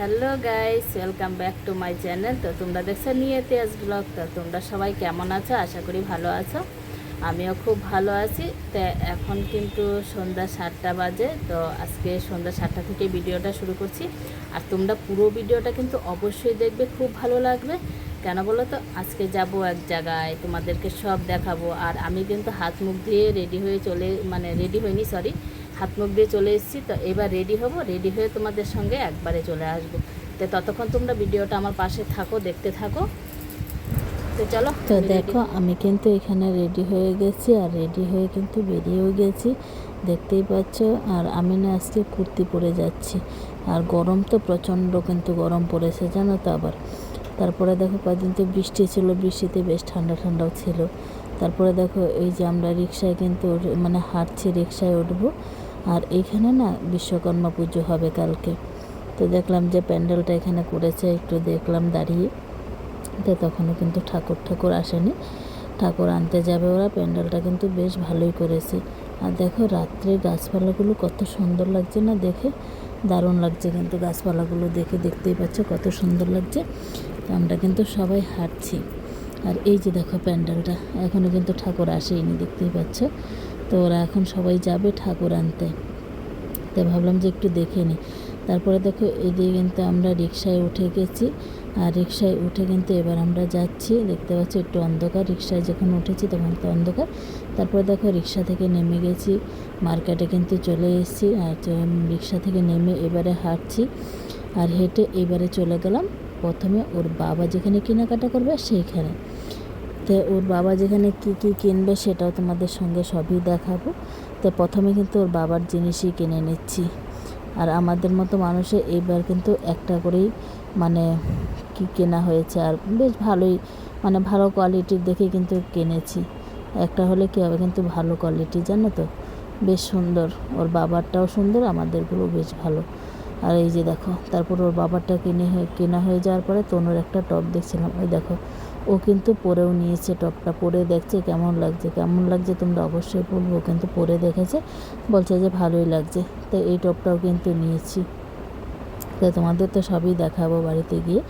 Hello guys, welcome back to my channel. তো তোমরা দেখছ নিয়ে তেজ ব্লগ। তো তোমরা সবাই কেমন আছো? আশা করি ভালো আছো। আমিও খুব ভালো আছি। তো এখন কিন্তু সন্ধ্যা সাতটা বাজে। তো আজকে সন্ধ্যা সাতটা থেকে ভিডিওটা শুরু করছি। আর তোমরা পুরো ভিডিওটা কিন্তু অবশ্যই দেখবে, খুব ভালো লাগবে। কেন বলো তো? আজকে যাব এক জায়গায়, তোমাদেরকে সব দেখাবো। আর আমি কিন্তু হাত মুখ দিয়ে রেডি হয়ে চলে মানে রেডি হইনি সরি হাত মুখ দিয়ে চলে এসেছি। তো এবার রেডি হব। রেডি হয়ে তোমাদের সঙ্গে একবারে চলে আসব। তো ততক্ষণ তোমরা ভিডিওটা আমার পাশে থাকো দেখতে থাকো। তো চলো তো দেখো আমি কিন্তু এখানে রেডি হয়ে গেছি আর রেডি হয়ে কিন্তু বেরিয়েও গেছি। দেখতেই পাচ্ছ আর আমি না আজকে কুর্তি পরে যাচ্ছি। আর গরম তো প্রচণ্ড কিন্তু গরম পড়েছে জানো তো আবার। তারপরে দেখো কদিন তো বৃষ্টি ছিল বৃষ্টিতে বেশ ঠান্ডা ঠান্ডাও ছিল। তারপরে দেখো এই যে আমরা রিক্সায় কিন্তু মানে হাঁটছি রিক্সায় উঠবো। আর এইখানে না বিশ্বকর্মা পুজো হবে কালকে। তো দেখলাম যে প্যান্ডেলটা এখানে করেছে, একটু দেখলাম দাঁড়িয়ে। তো তখনও কিন্তু ঠাকুর ঠাকুর আসেনি। ঠাকুর আনতে যাবে ওরা, প্যান্ডেলটা কিন্তু বেশ ভালোই করেছে। আর দেখো রাত্রে গাছপালাগুলো কত সুন্দর লাগছে না দেখে? দারুণ লাগছে কিন্তু গাছপালাগুলো দেখে, দেখতেই পাচ্ছ কত সুন্দর লাগছে। তো আমরা কিন্তু সবাই হাঁটছি। আর এই যে দেখো প্যান্ডেলটা, এখনও কিন্তু ঠাকুর আসেইনি, দেখতেই পাচ্ছ। তো ওরা এখন সবাই যাবে ঠাকুর আনতে। তো ভাবলাম যে একটু দেখে নিই তারপরে দেখো, এদিকে কিন্তু আমরা রিক্সায় উঠে গেছি। আর রিক্সায় উঠে কিন্তু এবার আমরা যাচ্ছি। দেখতে পাচ্ছি, একটু অন্ধকার। রিক্সায় যখন উঠেছি তখন তো অন্ধকার। তারপরে দেখো রিক্সা থেকে নেমে গেছি। মার্কেটে কিন্তু চলে এসেছি। আর রিক্সা থেকে নেমে এবারে হাঁটছি। আর হেঁটে এবারে চলে গেলাম। প্রথমে ওর বাবা যেখানে কেনাকাটা করবে সেইখানে। তো ওর বাবা যেখানে কি কি কিনবে সেটাও তোমাদের সঙ্গে সবই দেখাবো। তো প্রথমে কিন্তু ওর বাবার জিনিসই কিনে নিচ্ছি। আর আমাদের মতো মানুষে এইবার কিন্তু একটা করেই মানে কি কেনা হয়েছে। আর বেশ ভালোই মানে ভালো কোয়ালিটির দেখে কিন্তু কিনেছি। একটা হলে কী হবে কিন্তু ভালো কোয়ালিটি জানো তো? বেশ সুন্দর। ওর বাবারটাও সুন্দর, আমাদেরগুলো বেশ ভালো। আর এই যে দেখো, তারপর ওর বাবারটা কিনে কেনা হয়ে যাওয়ার পরে তনুর একটা টপ দেখছিলাম। ওই দেখো ও কিন্তু পরেও নিয়েছে টপটা, পরে দেখছে কেমন লাগছে কেমন লাগছে তোমরা অবশ্যই বলব কিন্তু পরে দেখেছে, বলছে যে ভালোই লাগছে, তো এই টপটাও কিন্তু নিয়েছি। তো তোমাদের তো সবই দেখাবো বাড়িতে গিয়ে,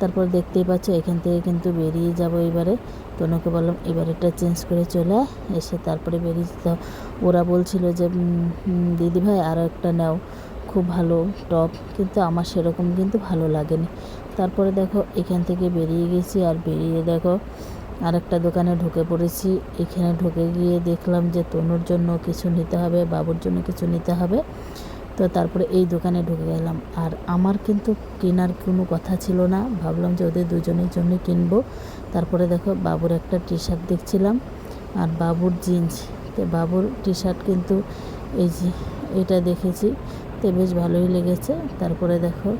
তারপর দেখতেই পাচ্ছ এখান থেকে কিন্তু বেরিয়ে যাব এবারে। তনুকে বললাম, এবার এটা চেঞ্জ করে চলে এসে তারপরে বেরিয়ে ওরা বলছিল যে দিদি ভাই আরও একটা নাও। খুব ভালো টপ, কিন্তু আমার সেরকম কিন্তু ভালো লাগেনি। তারপরে দেখো, এখান থেকে বেরিয়ে গেছি আর বেরিয়ে দেখো, আরেকটা দোকানে ঢুকে পড়েছি। এখানে ঢুকে গিয়ে দেখলাম যে তনুর জন্য কিছু নিতে হবে, বাবুর জন্য কিছু নিতে হবে। তো তারপরে এই দোকানে ঢুকে গেলাম। আর আমার কিন্তু কেনার কোনো কথা ছিল না। ভাবলাম যে ওদের দুজনের জন্য কিনবো। তারপরে দেখো, বাবুর একটা টি শার্ট দেখছিলাম আর বাবুর জিন্স। তো বাবুর টি শার্ট কিন্তু এই যে, এটা দেখেছি। তো বেশ ভালোই লেগেছে। তারপরে দেখো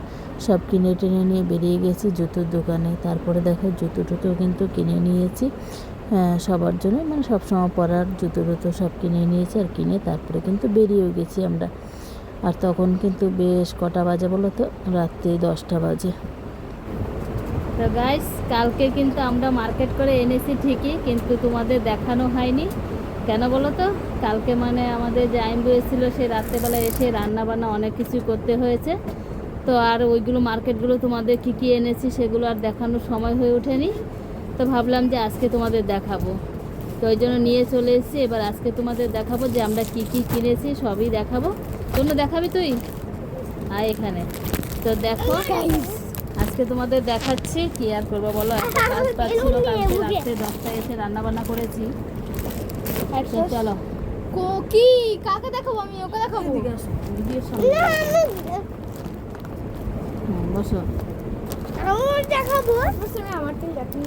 সব কিনে টেনে নিয়ে বেরিয়ে গেছি জুতোর দোকানে। তারপরে দেখো জুতো টুতো কিন্তু কিনে নিয়েছি। হ্যাঁ, সবার জন্য মানে সবসময় পরার জুতো টুতো সব কিনে নিয়েছি আর কিনে তারপরে কিন্তু বেরিয়েও গেছি আমরা। আর তখন কিন্তু বেশ কটা বাজে বলো তো? রাত্রি দশটা বাজে। তো গাইস কালকে কিন্তু আমরা মার্কেট করে এনেছি ঠিকই কিন্তু তোমাদের দেখানো হয়নি। কেন বলো তো? কালকে মানে আমাদের যে আইন এসেছিল, সে রাত্রেবেলা এসে রান্না বান্না অনেক কিছু করতে হয়েছে। তো আর ওইগুলো মার্কেটগুলো তোমাদের কী কী এনেছি সেগুলো আর দেখানোর সময় হয়ে ওঠেনি। তো ভাবলাম যে আজকে তোমাদের দেখাবো। তো ওই জন্য নিয়ে চলে এসেছি। এবার আজকে তোমাদের দেখাবো যে আমরা কি কি কিনেছি, সবই দেখাবো। তোমরা দেখাবি তুই? আয় এখানে। তো দেখো, আজকে তোমাদের দেখাচ্ছি কি আর করব বলো? একটা কাজ পাচ্ছিল কালকে রাত্রে দশটায় এসে রান্নাবান্না করেছি। চলো। কোকি কাকে দেখাবো আমি? ওকে দেখাবো? এদিকে আসো, ভিডিওর সামনে বসো। আমার দেখাবো। আমি আমার তো দেখি।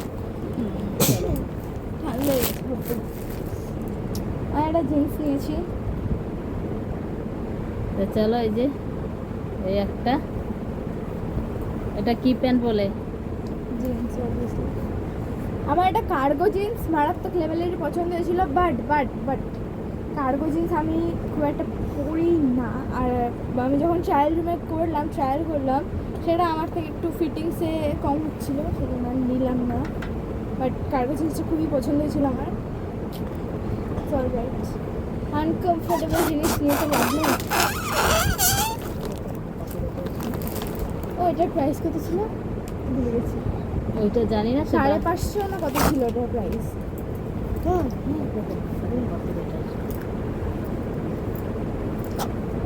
ঠান্ডা আর একটা জিন্স নিয়েছি। তো চলো এই যে এই একটা। এটা কি প্যান্ট বলে? জিন্স আমার একটা কার্গো জিন্স মারাত্মক লেভেলের পছন্দ হয়েছিল but but but cargo jeans আমি খুব একটা পরি না। আর আমি যখন ট্রায়াল রুমে করলাম ট্রায়াল করলাম, সেটা আমার থেকে একটু ফিটিংসে কম হচ্ছিল, সেজন্য আমি নিলাম না। বাট কার্গো জিন্সটা খুবই পছন্দ হয়েছিল আমার। চল রাইট আনকমফোর্টেবল জিনিস নিয়ে তো নেই। ও, এটার প্রাইস কত ছিল? ভুলে গেছি। ওইটা জানি না সাড়ে পাঁচশো না কত ছিল ওটার প্রাইস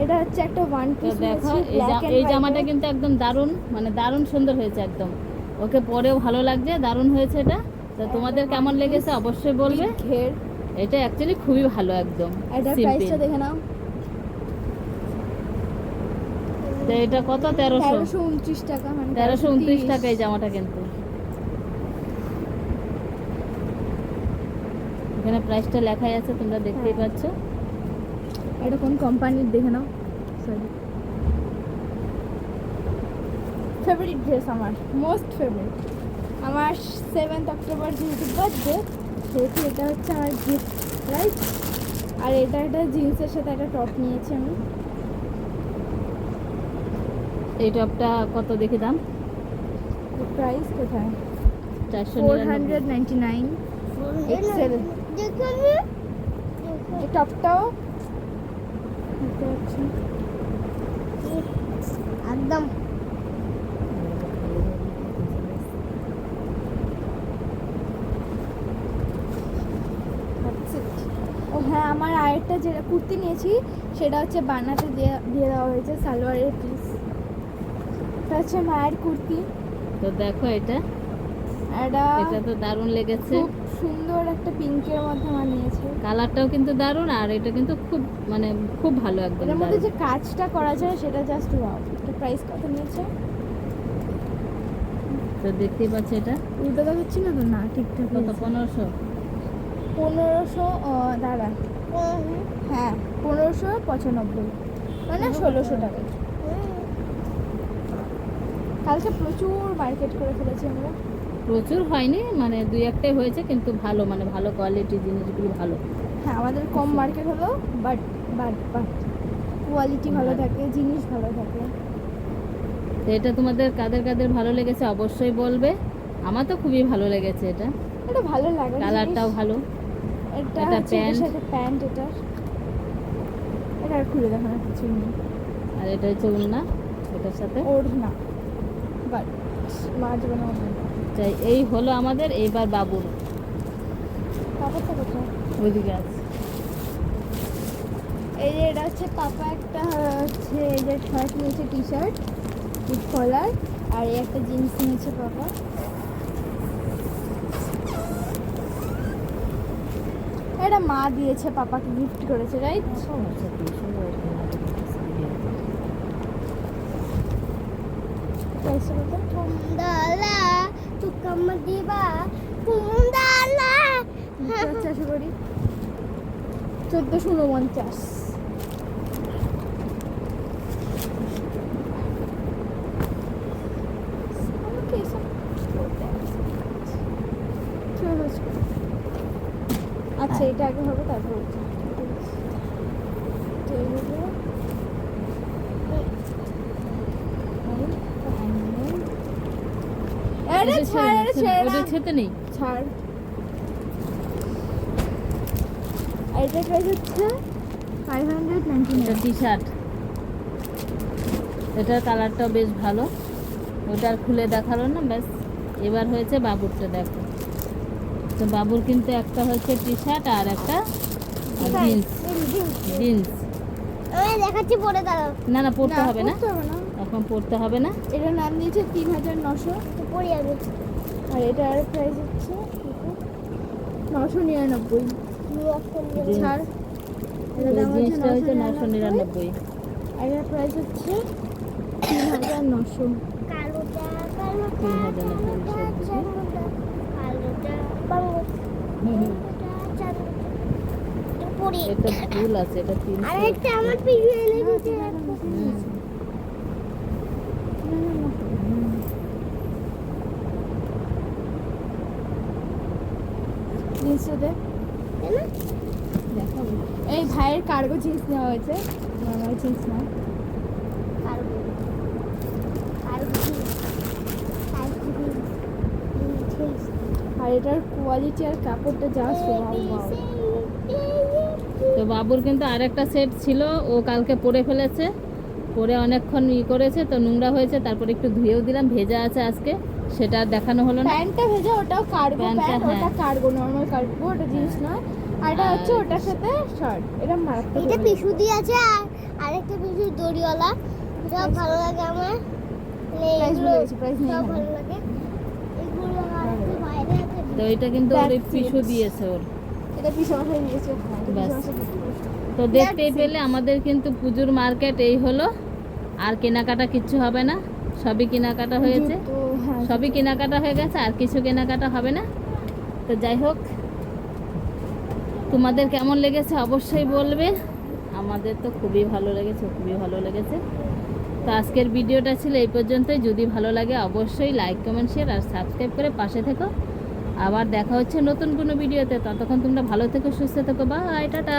এটা হচ্ছে একটা ওয়ান পিস দেখো এই জামাটা কিন্তু একদম দারুণ মানে দারুণ সুন্দর হয়েছে একদম। ওকে পরেও ভালো লাগছে দারুণ হয়েছে এটা। তো তোমাদের কেমন লেগেছে অবশ্যই বলবে। এটা অ্যাকচুয়ালি খুবই ভালো একদম Simple। প্রাইসটা দেখে নাও। তো এটা কত? তেরোশো। তেরোশো উনত্রিশ টাকা মানে তেরোশো উনত্রিশ টাকা এই জামাটা কিন্তু। এখানে প্রাইসটা লেখাই আছে তোমরা দেখতেই হ্যাঁ। পাচ্ছ। এটা কোন কোম্পানির দেখে নাও। সরি ফেভারিট ড্রেস আমার। মোস্ট ফেভারিট আমার সেভেন্থ অক্টোবর যেহেতু বার্থডে সেহেতু এটা হচ্ছে আমার গিফট রাইট আর এটা একটা জিন্সের সাথে একটা টপ নিয়েছি আমি। এই টপটা কত দেখি দাম? প্রাইস কোথায়? চারশো four hundred ninety nine Excel টপটাও? একদম। ও হ্যাঁ আমার আরেকটা যেটা কুর্তি নিয়েছি সেটা হচ্ছে বানাতে দিয়ে দিয়ে দেওয়া হয়েছে সালোয়ারের পিস এটা হচ্ছে মায়ের কুর্তি। তো দেখো এটা। এটা এটা তো দারুণ লেগেছে। খুব সুন্দর একটা পিঙ্কের মধ্যে আমার নিয়েছে কালারটাও কিন্তু দারুণ আর এটা কিন্তু খুব মানে খুব ভালো একদম এটার মধ্যে যে কাজটা করা যায় সেটা জাস্ট ওয়াও এটা প্রাইস কত নিয়েছে? তো দেখতেই পাচ্ছ এটা? উল্টো দেখাচ্ছি না তো? না ঠিকঠাক কত? পনেরোশো। পনেরোশো দাঁড়া। হ্যাঁ পনেরোশো পঁচানব্বই। মানে ষোলোশো টাকা। কালকে প্রচুর মার্কেট করে ফেলেছি আমরা। প্রচুর হয়নি মানে দুই একটাই হয়েছে কিন্তু ভালো মানে ভালো কোয়ালিটির জিনিসগুলো ভালো। হ্যাঁ আমাদের কম মার্কেট হলো বাট বাট বাট কোয়ালিটি ভালো থাকে জিনিস ভালো থাকে। তো এটা তোমাদের কাদের কাদের ভালো লেগেছে অবশ্যই বলবে। আমার তো খুবই ভালো লেগেছে এটা। এটা ভালো লাগে কালারটাও ভালো। এটা এটা প্যান্ট। প্যান্ট এটা। এটা খুলে দেখানো কিছু নেই। আর এটা হচ্ছে উলনা এটার সাথে। ওর না বাট মাঝবে না না চাই এই হলো আমাদের এইবার বাবুর। ওইদিকে আছে। এই যে এটা হচ্ছে পাপা একটা হচ্ছে এই যে শার্ট নিয়েছে টি শার্ট উইথ কলার আর এই একটা জিন্স নিয়েছে পাপা। এটা মা দিয়েছে পাপাকে গিফট করেছে রাইট কত? কুমদালা তুকাম দিবা কুমদালা বুঝতে পারছি করি চোদ্দোশো উনপঞ্চাশ। আচ্ছা এটা আগে হবে তারপর ওইটা। তো এইগুলো। আরে ছাড় আরে ছেড়ে ওদের খেতে নেই। ছাড়। এটা প্রাইস হচ্ছে ফাইভ হান্ড্রেড নাইনটি এটা টি শার্ট এটার কালারটাও বেশ ভালো। ওটা আর খুলে দেখাল না ব্যাস। এবার হয়েছে বাবুরটা দেখো। তো বাবুর কিন্তু একটা হচ্ছে টি শার্ট আর একটা জিন্স জিন্স দেখাচ্ছি পরে দাঁড়াও। না না পড়তে হবে না। না পড়তে হবে না। এটার নাম দিয়েছে তিন হাজার নশো পরে যাবে আর এটার প্রাইস হচ্ছে নশো নিরানব্বই। ছাড়। হচ্ছে নশো নিরানব্বই। আর এটার প্রাইস হচ্ছে তিন হাজার নশো। তিন হাজার নশো এটা ফুল আছে এটা তিনশো। একটা আমার পিছনে জিন্সটা দে দেখাবো এই ভাইয়ের কার্গো জিন্স নেওয়া হয়েছে আমার জিন্স না আর এটার কোয়ালিটি আর কাপড়টা জাস্ট তো বাবুর কিন্তু আরেকটা সেট ছিল ও কালকে পরে ফেলেছে। পরে অনেকক্ষণ ই করেছে তো নোংরা হয়েছে তারপরে একটু ধুয়েও দিলাম ভেজা আছে আজকে। সেটা দেখানো হলো না। প্যান্টটা ভেজা ওটাও কার্গো প্যান্ট হ্যাঁ। ওটা কার্গো নর্মাল কার্গো ওটা জিন্স নয়। আর এটা হচ্ছে ওটার সাথে শার্ট এটা মারাত্মক এটা। পিছু দিয়ে আছে আর আরেকটা পিছু দড়িওয়ালা। সব ভালো লাগে আমার। Price এগুলো ভুলে নেই সব ভালো লাগে। এগুলো আর একটু বাইরে আছে। তো এটা কিন্তু ওর পিছু দিয়েছে ওর। এটা পিছু দিয়েছে। তো দেখতেই it. পেলে আমাদের কিন্তু পুজোর মার্কেট এই হলো। আর কেনাকাটা কিচ্ছু হবে না। সবই কেনাকাটা হয়েছে। হ্যাঁ, সবই কেনাকাটা হয়ে গেছে, আর কিছু কেনাকাটা হবে না। তো যাই হোক, তোমাদের কেমন লেগেছে অবশ্যই বলবে। আমাদের তো খুবই ভালো লেগেছে, খুবই ভালো লেগেছে। তো আজকের ভিডিওটা ছিল এই পর্যন্তই। যদি ভালো লাগে অবশ্যই লাইক কমেন্ট শেয়ার আর সাবস্ক্রাইব করে পাশে থেকো। আবার দেখা হচ্ছে নতুন কোনো ভিডিওতে। ততক্ষণ তোমরা ভালো থেকো, সুস্থ থেকো। Bye tata.